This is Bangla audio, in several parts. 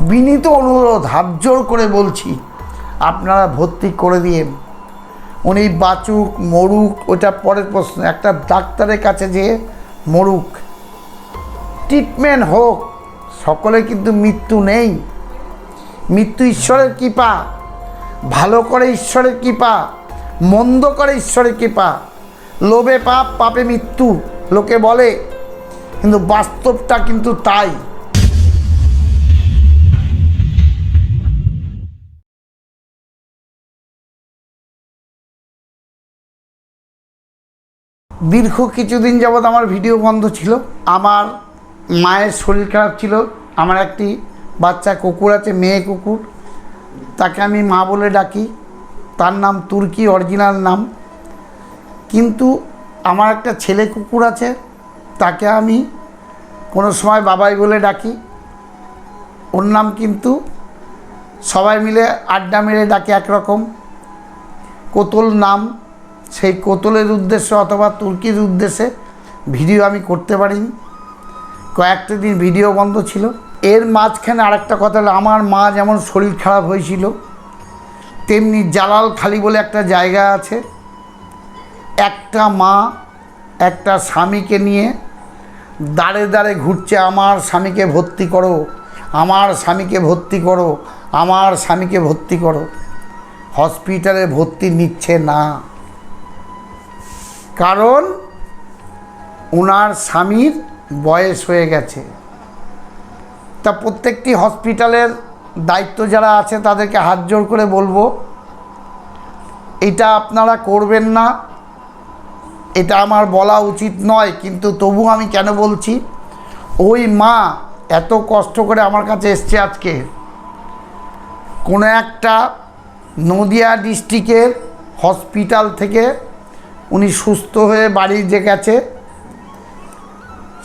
বিনীত অনুরোধ হাত জোর করে বলছি, আপনারা ভর্তি করে দিন উনি বাঁচুক, মরুক, ওটা পরের প্রশ্ন, একটা ডাক্তারের কাছে যেয়ে মরুক। ট্রিটমেন্ট হোক সকলে কিন্তু মৃত্যু নেই। মৃত্যু ঈশ্বরের কৃপা, ভালো করে ঈশ্বরের কৃপা, মন্দ করে ঈশ্বরের কৃপা। লোভে পাপ, পাপে মৃত্যু, লোকে বলে, কিন্তু বাস্তবটা কিন্তু তাই। দীর্ঘ কিছুদিন যাবৎ আমার ভিডিও বন্ধ ছিল। আমার মায়ের শরীর খারাপ ছিল। আমার একটি বাচ্চা কুকুর আছে, মেয়ে কুকুর। তাকে আমি মা বলে ডাকি। তার নাম তুর্কি, অরিজিনাল নাম। কিন্তু আমার একটা ছেলে কুকুর আছে, তাকে আমি কোনো সময় বাবাই বলে ডাকি। ওর নাম কিন্তু সবাই মিলে আড্ডা মেরে ডাকে একরকম। কোতল নাম সেই কোতলের উদ্দেশ্যে অথবা তুর্কির উদ্দেশ্যে ভিডিও আমি করতে পারিনি। কয়েকটা দিন ভিডিও বন্ধ ছিল। এর মাঝখানে আরেকটা কথা হলো, আমার মা যেমন শরীর খারাপ হয়েছিল, তেমনি জালাল খালি বলে একটা জায়গা আছে। একটা মা একটা স্বামীকে নিয়ে দাঁড়ে দাঁড়ে ঘুরছে, আমার স্বামীকে ভর্তি করো, আমার স্বামীকে ভর্তি করো, আমার স্বামীকে ভর্তি করো। হসপিটালে ভর্তি নিচ্ছে না। কারণ ওনার স্বামীর বয়স হয়ে গেছে। তা প্রত্যেকটি হসপিটালের দায়িত্ব যারা আছে তাদেরকে হাত জোর করে বলব, এটা আপনারা করবেন না। এটা আমার বলা উচিত নয়, কিন্তু তবু আমি কেন বলছি, ওই মা এত কষ্ট করে আমার কাছে এসছে আজকে। কোনো একটা নদিয়া ডিস্ট্রিক্টের হসপিটাল থেকে উনি সুস্থ হয়ে বাড়ি যে গেছে,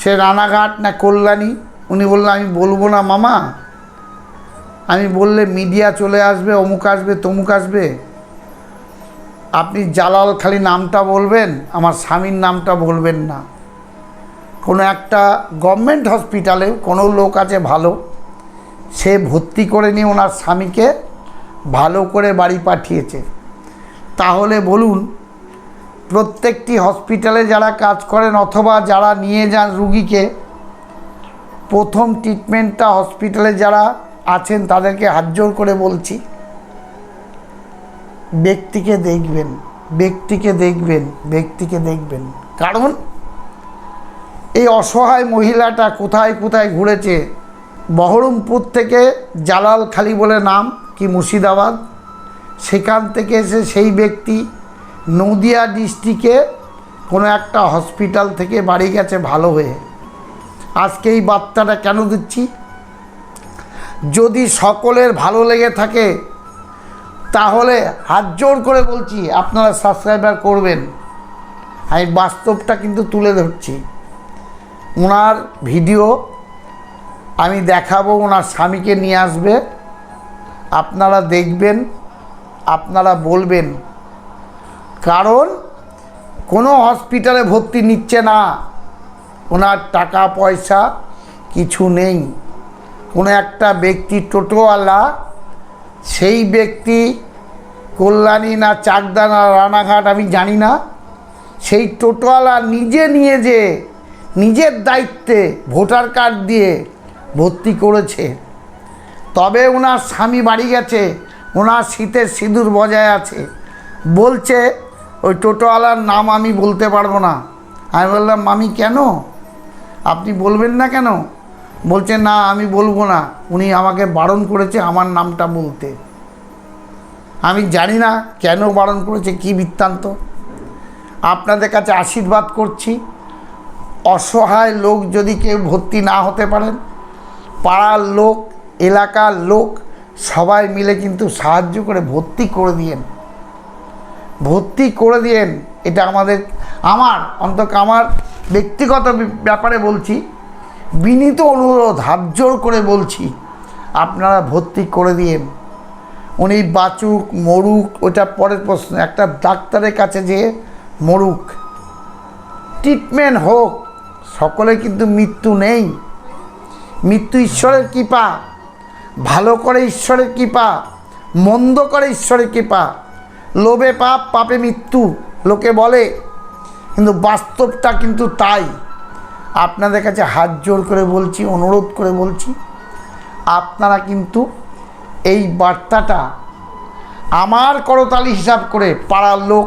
সে রানাঘাট না কল্যাণী, উনি বললেন, আমি বলব না মামা। আমি বললে মিডিয়া চলে আসবে, অমুক আসবে, তমুক আসবে। আপনি জালাল খালি নামটা বলবেন, আমার স্বামীর নামটা বলবেন না। কোনো একটা গভর্নমেন্ট হসপিটালে কোনো লোক আছে ভালো, সে ভর্তি করে নিয়ে ওনার স্বামীকে ভালো করে বাড়ি পাঠিয়েছে। তাহলে বলুন প্রত্যেকটি হসপিটালে যারা কাজ করেন অথবা যারা নিয়ে যান রুগীকে, প্রথম ট্রিটমেন্টটা হসপিটালে যারা আছেন তাদেরকে হাত জোর করে বলছি, ব্যক্তিকে দেখবেন ব্যক্তিকে দেখবেন ব্যক্তিকে দেখবেন। কারণ এই অসহায় মহিলাটা কোথায় কোথায় ঘুরেছে? বহরমপুর থেকে জালাল খালি বলে নাম কি মুর্শিদাবাদ? সেখান থেকে এসে সেই ব্যক্তি নদিয়া ডিস্ট্রিক্টে কোনো একটা হসপিটাল থেকে বাড়ি গেছে ভালো হয়ে। আজকে এই বার্তাটা কেন দিচ্ছি? যদি সকলের ভালো লেগে থাকে, তাহলে হাত জোর করে বলছি, আপনারা সাবস্ক্রাইবার করবেন। আমি বাস্তবটা কিন্তু তুলে ধরছি। ওনার ভিডিও আমি দেখাবো, ওনার স্বামীকে নিয়ে আসবে। আপনারা দেখবেন, আপনারা বলবেন কারণ কোনো হসপিটালে ভর্তি নিচ্ছে না। ওনার টাকা পয়সা কিছু নেই। কোনো একটা ব্যক্তি টোটোওয়ালা, সেই ব্যক্তি কল্যাণী না চাকদা না রানাঘাট, আমি জানি না। সেই টোটোওয়ালা নিজে নিয়ে যে নিজের দায়িত্বে ভোটার কার্ড দিয়ে ভর্তি করেছে। তবে ওনার স্বামী বাড়ি গেছে, ওনার শীতের সিঁদুর বজায় আছে। বলছে ওই টোটোওয়ালার নাম আমি বলতে পারব না। আমি বললাম, মামি, কেন? আপনি বলবেন না কেন? বলছে, না, আমি বলব না। উনি আমাকে বারণ করেছে আমার নামটা বলতে। আমি জানি না কেন বারণ করেছে, কি বৃত্তান্ত। আপনাদের কাছে আশীর্বাদ করছি। অসহায় লোক যদি কেউ ভর্তি না হতে পারেন, পাড়ার লোক, এলাকার লোক, সবাই মিলে কিন্তু সাহায্য করে ভর্তি করে দিয়েন। ভর্তি করে দিয়েন। এটা আমাদের, আমার, অন্তত আমার ব্যক্তিগত ব্যাপারে বলছি। বিনীত অনুরোধ, হাত জোর করে বলছি, আপনারা ভর্তি করে দিয়েন। উনি বাঁচুক, মরুক, ওটা পরের প্রশ্ন। একটা ডাক্তারের কাছে যেয়ে মরুক, ট্রিটমেন্ট হোক সকলে কিন্তু মৃত্যু নেই। মৃত্যু ঈশ্বরের কৃপা, ভালো করে ঈশ্বরের কৃপা, মন্দ করে ঈশ্বরের কৃপা। লোভে পাপ, পাপে মৃত্যু। লোকে বলে, কিন্তু বাস্তবটা কিন্তু তাই। আপনাদের কাছে হাত জোর করে বলছি, অনুরোধ করে বলছি, আপনারা কিন্তু এই বার্তাটা আমার করতালি হিসাব করে পাড়ার লোক,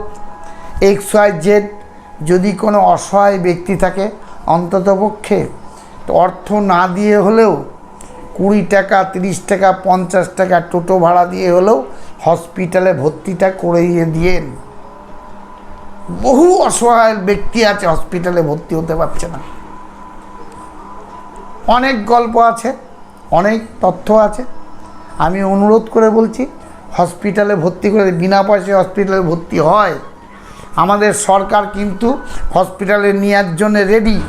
এক্স ওয়াই জেড, যদি কোনো অসহায় ব্যক্তি থাকে অন্ততপক্ষে অর্থ না দিয়ে হলেও কুড়ি টাকা, তিরিশ টাকা, পঞ্চাশ টাকা টোটো ভাড়া দিয়ে হলেও হসপিটালে ভর্তিটা করে দিয়ে দিয়েন। বহু অসহায় ব্যক্তি আছে হসপিটালে ভর্তি হতে পারছে না। অনেক গল্প আছে অনেক তথ্য আছে। আমি অনুরোধ করে বলছি হসপিটালে ভর্তি করে বিনা পয়সায় হসপিটালে ভর্তি হয়। আমাদের সরকার কিন্তু হসপিটালে নেওয়ার জন্য রেডি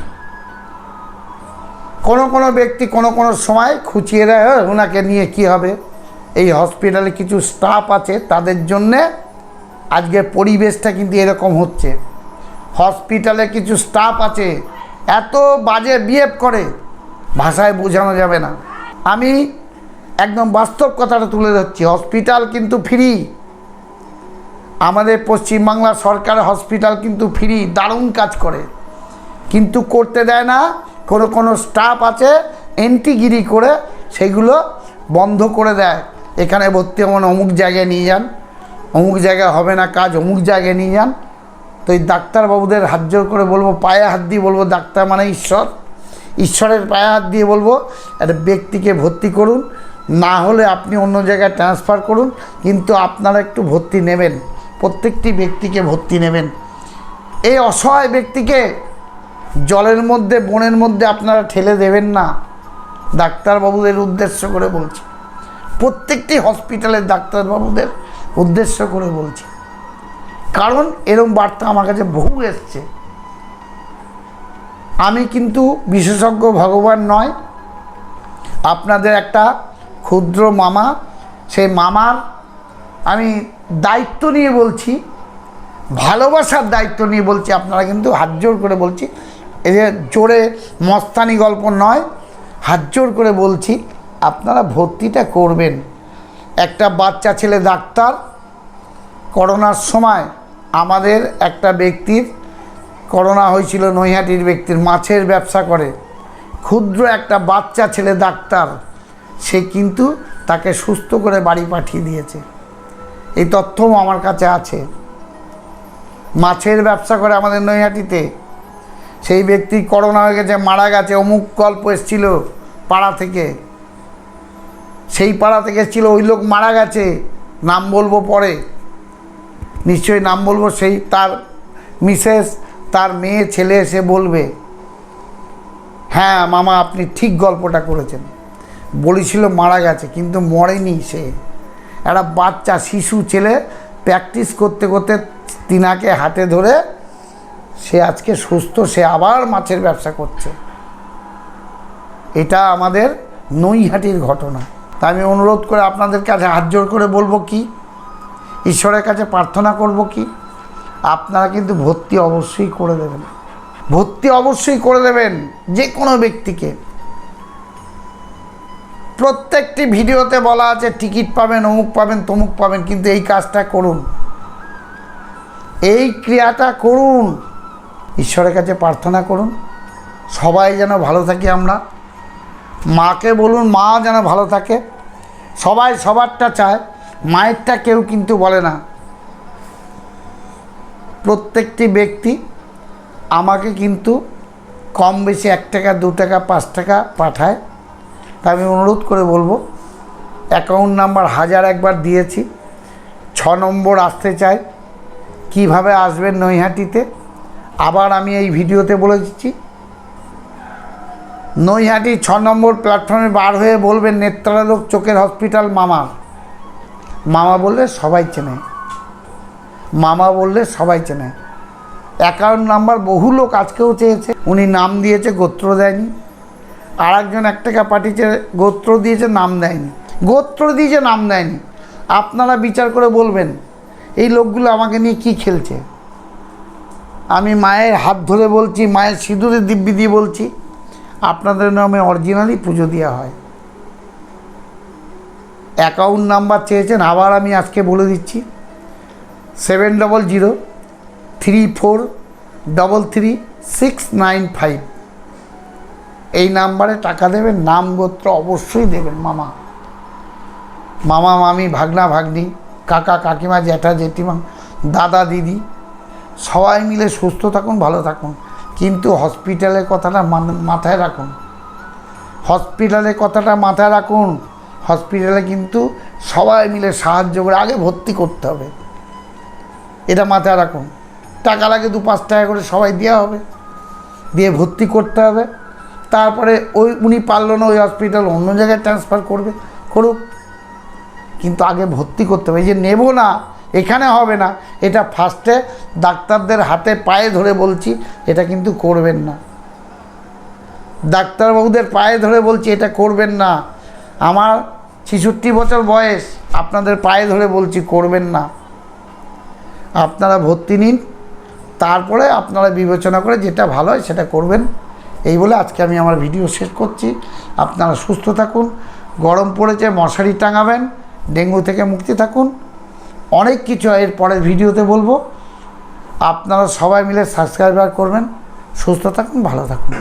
কোনো কোনো ব্যক্তি কোনো কোনো সময় খুঁচিয়ে দেয় "হ্যাঁ, ওনাকে নিয়ে কি হবে? এই হসপিটালে কিছু স্টাফ আছে, তাদের জন্যে আজকে পরিবেশটা কিন্তু এরকম হচ্ছে। হসপিটালে কিছু স্টাফ আছে, এত বাজে বিহেভ করে, ভাষায় বোঝানো যাবে না। আমি একদম বাস্তব কথাটা তুলে ধরছি হসপিটাল কিন্তু ফ্রি আমাদের পশ্চিমবাংলা সরকার হসপিটাল কিন্তু ফ্রি দারুণ কাজ করে। কিন্তু করতে দেয় না, কোনো কোনো স্টাফ আছে এন্টিগিরি করে, সেগুলো বন্ধ করে দেয়। এখানে ভর্তি হবেন অমুক জায়গায় নিয়ে যান। অমুক জায়গায় হবে না কাজ, অমুক জায়গায় নিয়ে যান। তো এই ডাক্তারবাবুদের হাত জোর করে বলব, পায়ে হাত দিয়ে বলব, ডাক্তার মানে ঈশ্বর। ঈশ্বরের পায়ে হাত দিয়ে বলব, একটা ব্যক্তিকে ভর্তি করুন। না হলে আপনি অন্য জায়গায় ট্রান্সফার করুন, কিন্তু আপনারা একটু ভর্তি নেবেন। প্রত্যেকটি ব্যক্তিকে ভর্তি নেবেন। এই অসহায় ব্যক্তিকে জলের মধ্যে, বনের মধ্যে আপনারা ঠেলে দেবেন না। ডাক্তারবাবুদের উদ্দেশ্য করে বলছি। প্রত্যেকটি হসপিটালের ডাক্তারবাবুদের উদ্দেশ্য করে বলছি। কারণ এরম বার্তা আমার কাছে বহু এসছে। আমি কিন্তু বিশেষজ্ঞ ভগবান নয়। আপনাদের একটা ক্ষুদ্র মামা, সেই মামার আমি দায়িত্ব নিয়ে বলছি, ভালোবাসার দায়িত্ব নিয়ে বলছি, আপনারা কিন্তু হাত জোর করে বলছি। এই যে জোরে মস্তানি গল্প নয়, হাত জোর করে বলছি আপনারা ভর্তিটা করবেন। একটা বাচ্চা ছেলে ডাক্তার, করোনার সময় আমাদের একটা ব্যক্তির, করোনা হয়েছিল নৈহাটির ব্যক্তির, মাছের ব্যবসা করে। ক্ষুদ্র একটা বাচ্চা ছেলে ডাক্তার, সে কিন্তু তাকে সুস্থ করে বাড়ি পাঠিয়ে দিয়েছে। এই তথ্যও আমার কাছে আছে। মাছের ব্যবসা করে আমাদের নৈহাটিতে, সেই ব্যক্তি করোনা হয়ে গেছে, মারা গেছে, অমুক গল্প এসেছিল পাড়া থেকে। সেই পাড়া থেকে এসেছিল ওই লোক মারা গেছে। নাম বলব পরে। নিশ্চয়ই নাম বলব, সেই তার মিসেস, তার মেয়ে, ছেলে এসে বলবে হ্যাঁ মামা, আপনি ঠিক গল্পটা করেছেন। বলেছিল মারা গেছে, কিন্তু মরেনি সে। একটা বাচ্চা, শিশু, ছেলে প্র্যাকটিস করতে করতে তিনাকে হাতে ধরে সে আজকে সুস্থ, সে আবার মাছের ব্যবসা করছে। এটা আমাদের নৈহাটির ঘটনা। তা আমি অনুরোধ করে আপনাদের কাছে হাত জোর করে বলব কি? ঈশ্বরের কাছে প্রার্থনা করব কি? আপনারা কিন্তু ভর্তি অবশ্যই করে দেবেন। ভর্তি অবশ্যই করে দেবেন যে কোনো ব্যক্তিকে। প্রত্যেকটি ভিডিওতে বলা আছে, টিকিট পাবেন, অমুক পাবেন, তমুক পাবেন, কিন্তু এই কাজটা করুন। এই ক্রিয়াটা করুন। ঈশ্বরের কাছে প্রার্থনা করুন। সবাই যেন ভালো থাকি আমরা। মাকে বলুন, মা যেন ভালো থাকে। সবাই সবারটা চায়, মায়েরটা কেউ কিন্তু বলে না। প্রত্যেকটি ব্যক্তি আমাকে কিন্তু কম বেশি এক টাকা, দু টাকা, পাঁচ টাকা পাঠায়। তা আমি অনুরোধ করে বলব অ্যাকাউন্ট নাম্বার হাজার একবার দিয়েছি। ছ নম্বর আসতে চাই, কীভাবে আসবেন নৈহাটিতে? আবার আমি এই ভিডিওতে বলে দিচ্ছি নৈহাটি ছ নম্বর প্ল্যাটফর্মে বার হয়ে বলবেন নেত্রালোক চোখের হসপিটাল মামার মামা বললে, সবাই চেনে। মামা বললে, সবাই চেনে। অ্যাকাউন্ট নাম্বার বহু লোক আজকেও চেয়েছে, উনি নাম দিয়েছে, গোত্র দেয়নি। আর একজন এক টাকা পাঠিয়েছে, গোত্র দিয়েছে, নাম দেয়নি। গোত্র দিয়েছে, নাম দেয়নি। আপনারা বিচার করে বলবেন, এই লোকগুলো আমাকে নিয়ে কি খেলছে? আমি মায়ের হাত ধরে বলছি, মায়ের সিঁদুরে দিব্যি দিয়ে বলছি আপনাদের নামে অরিজিনালি পুজো দেওয়া হয়। অ্যাকাউন্ট নাম্বার চেয়েছেন, আবার আমি আজকে বলে দিচ্ছি। Seven double zero three four double three six nine five এই নাম্বারে টাকা দেবেন নাম গোত্র অবশ্যই দেবেন, মামা। মামা, মামি, ভাগনা, ভাগ্নি, কাকা, কাকিমা, জ্যাঠা, জেঠিমা, দাদা, দিদি, সবাই মিলে সুস্থ থাকুন, ভালো থাকুন। কিন্তু হসপিটালের কথাটা মাথায় রাখুন। হসপিটালের কথাটা মাথায় রাখুন। হসপিটালে কিন্তু সবাই মিলে সাহায্য করে আগে ভর্তি করতে হবে। এটা মাথায় রাখুন। টাকা লাগে দু পাঁচ টাকা করে সবাই দেওয়া হবে। দিয়ে ভর্তি করতে হবে। তারপরে ওই উনি পারল না ওই হসপিটাল অন্য জায়গায় ট্রান্সফার করবে, করুক। কিন্তু আগে ভর্তি করতে হবে। এই যে নেব না এখানে হবে না। এটা ফার্স্টে ডাক্তারদের হাতে পায়ে ধরে বলছি, এটা কিন্তু করবেন না। ডাক্তারবাবুদের পায়ে ধরে বলছি, এটা করবেন না। আমার ছেষট্টি বছর বয়স, আপনাদের পায়ে ধরে বলছি, করবেন না। আপনারা ভর্তি নিন, তারপরে আপনারা বিবেচনা করে যেটা ভালো হয় সেটা করবেন। এই বলে আজকে আমি আমার ভিডিও শেষ করছি। আপনারা সুস্থ থাকুন, গরম পড়েছে, মশারি টাঙাবেন, ডেঙ্গু থেকে মুক্তি থাকুন। অনেক কিছু এর পরের ভিডিওতে বলব। আপনারা সবাই মিলে সাবস্ক্রাইবার করবেন। সুস্থ থাকুন, ভালো থাকুন।